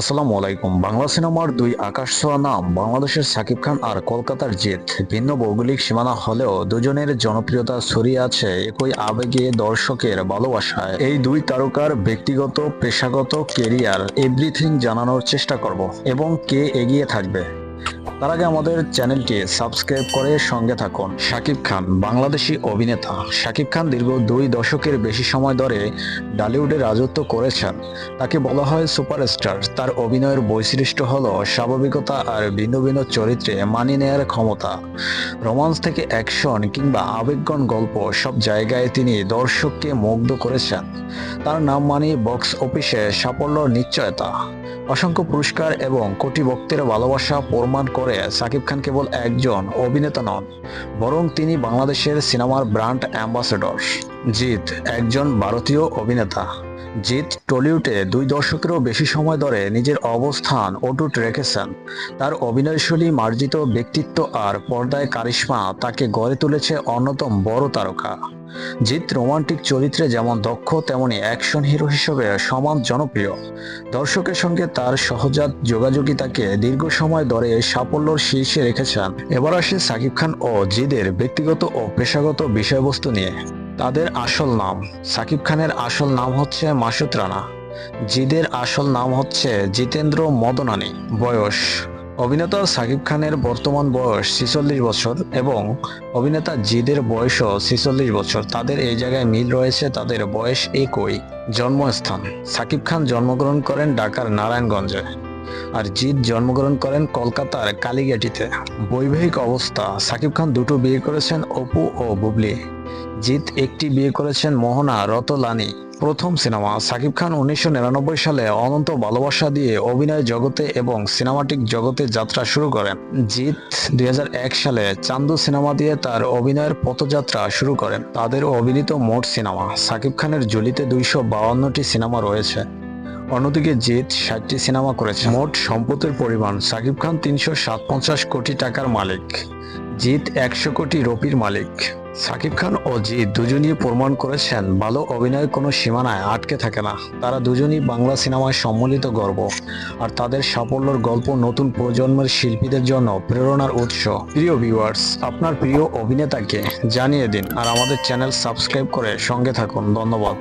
আসসালামু আলাইকুম। বাংলা সিনেমার দুই আকাশ ছোঁয়া নাম, বাংলাদেশের সাকিব খান আর কলকাতার জিত ভিন্ন ভৌগোলিক সীমানা হলেও দুজনের জনপ্রিয়তা ছড়িয়ে আছে একই আবেগে দর্শকের ভালোবাসায়। এই দুই তারকার ব্যক্তিগত, পেশাগত কেরিয়ার এভরিথিং জানানোর চেষ্টা করব এবং কে এগিয়ে থাকবে। তার আগে আমাদের চ্যানেলটি সাবস্ক্রাইব করে সঙ্গে থাকুন। শাকিব খান, বাংলাদেশি অভিনেতা। শাকিব খান দীর্ঘ দুই দশকের বেশি সময় ধরে ডালিউডে রাজত্ব করেছেন। তাকে বলা হয় সুপারস্টার। তার অভিনয়ের বৈশিষ্ট্য হল স্বাভাবিকতা আর ভিন্ন ভিন্ন চরিত্রে মানিয়ে নেয়ার ক্ষমতা। রোমান্স থেকে অ্যাকশন কিংবা আবেগগণ গল্প সব জায়গায় তিনি দর্শককে মুগ্ধ করেছেন। তার নাম মানে বক্স অফিসে সাফল্য নিশ্চয়তা। অসংখ্য পুরস্কার এবং কোটি ভক্তের ভালোবাসা প্রমাণ করে সাকিব খান কেবল একজন অভিনেতা নন, বরং তিনি বাংলাদেশের সিনেমার ব্র্যান্ড অ্যাম্বাসেডর। জিৎ একজন ভারতীয় অভিনেতা। জিৎ টলিউডে দুই দশকেরও বেশি সময় ধরে নিজের অবস্থান অটুট রেখেছেন। তার অভিনয়শৈলী মার্জিত ব্যক্তিত্ব আর পর্দায় কারিশ্মা তাকে গড়ে তুলেছে অন্যতম বড় তারকা। জিৎ রোমান্টিক চরিত্রে যেমন দক্ষ, তেমনি অ্যাকশন হিরো হিসেবে সমান জনপ্রিয়। দর্শকের সঙ্গে তার সহজাত যোগাযোগিতাকে দীর্ঘ সময় ধরে সাফল্যর শীর্ষে রেখেছেন। এবার আসে সাকিব খান ও জিদের ব্যক্তিগত ও পেশাগত বিষয়বস্তু নিয়ে। তাদের আসল নাম, সাকিব খানের আসল নাম হচ্ছে মাসুদ রানা। জিদের আসল নাম হচ্ছে জিতেন্দ্র মদনানী। বয়স অভিনেতা সাকিব খানের বর্তমান বয়স ছিচল্লিশ বছর এবং অভিনেতা জিদের বয়সও ছিচল্লিশ বছর। তাদের এই জায়গায় মিল রয়েছে তাদের বয়স একই। জন্মস্থান, সাকিব খান জন্মগ্রহণ করেন ঢাকার নারায়ণগঞ্জে আর জিৎ জন্মগ্রহণ করেন কলকাতার কালীঘাটিতে। বৈবাহিক অবস্থা, সাকিব খান দুটো বিয়ে করেছেন অপু ও বুবলি। জিৎ একটি বিয়ে করেছেন মোহনা রতলানি। প্রথম সিনেমা সাকিব খান উনিশশো নিরানব্বই সালে অনন্ত ভালোবাসা দিয়ে অভিনয় জগতে এবং সিনেমাটিক জগতে যাত্রা শুরু করেন। জিৎ দু হাজার এক সালে চান্দু সিনেমা দিয়ে তার অভিনয়ের পথযাত্রা শুরু করেন। তাদের অভিনীত মোট সিনেমা সাকিব খানের ঝুলিতে দুইশো সিনেমা রয়েছে। অন্যদিকে জিৎ ষাটটি সিনেমা করেছে। মোট সম্পদের পরিমাণ সাকিব খান তিনশো কোটি টাকার মালিক। জিৎ একশো কোটি রপির মালিক। সাকিব খান ও জিৎ দুজনই প্রমাণ করেছেন, ভালো অভিনয় কোনো সীমানায় আটকে থাকে না। তারা দুজনই বাংলা সিনেমায় সম্মিলিত গর্ব। আর তাদের সাফল্যের গল্প নতুন প্রজন্মের শিল্পীদের জন্য প্রেরণার উৎস। প্রিয় ভিউয়ার্স আপনার প্রিয় অভিনেতাকে জানিয়ে দিন আর আমাদের চ্যানেল সাবস্ক্রাইব করে সঙ্গে থাকুন। ধন্যবাদ।